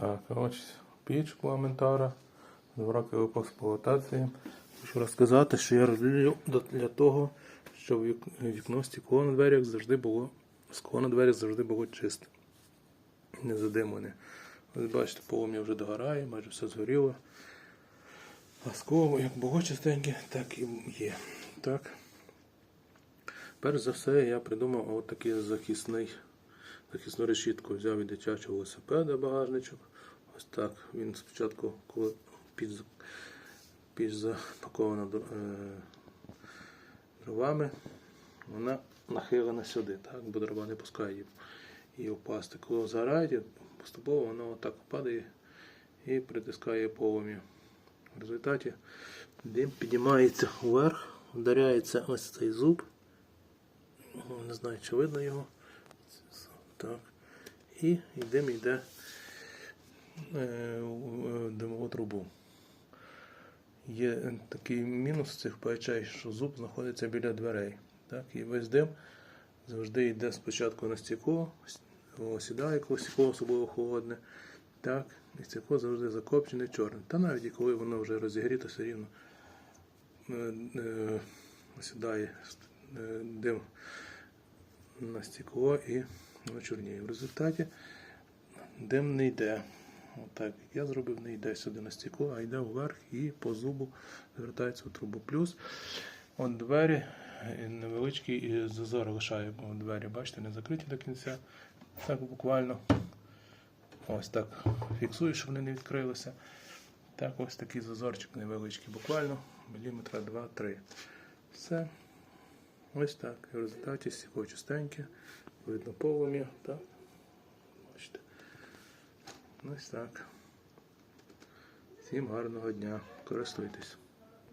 Так, ось піч Пламентара. Два роки в експлуатації. Хочу розказати, що я роблю для того, щоб вікно стекло на дверях завжди було, скло на дверях завжди було чисте. Не задимлене. Ось бачите, полум'я вже догорає, майже все згоріло. А скло як було чистеньке, так і є. Так. Перш за все, я придумав от такий захисний, захисну решітку. Взяв від дитячого велосипеда багажничок. Ось так. Він спочатку, коли піч, піч е, дровами, вона нахилена сюди, так, бо дрова не пускає її, впасти. Коли згорають, поступово воно отак падає і притискає полум'я. В результаті дим піднімається вверх, вдаряється ось цей зуб. Не знаю, чи видно його. Так. І дим йде е, в димову трубу. Є такий мінус цих печей, що зуб знаходиться біля дверей. Так? І весь дим завжди йде спочатку на стекло, осідає, коли стекло особливо холодне. Так? І стекло завжди закопчене чорне. Та навіть коли воно вже розігріто, все рівно е, е, осідає е, дим на стекло і чорніє. В результаті дим не йде. Отак, як я зробив, не йде сюди на стекло, а йде вверх і по зубу звертається в трубу. Плюс от двері е, невеличкий і зазор лишає бо двері, бачите, не закриті до кінця. Так буквально. Ось так фіксую, щоб вони не відкрилися. Так, ось такий зазорчик невеличкий, буквально міліметра 2-3. Все. Ось так. І в результаті стекло чистеньке, видно полум'я. Так. Бачите. Ось так. Всім гарного дня. Користуйтесь.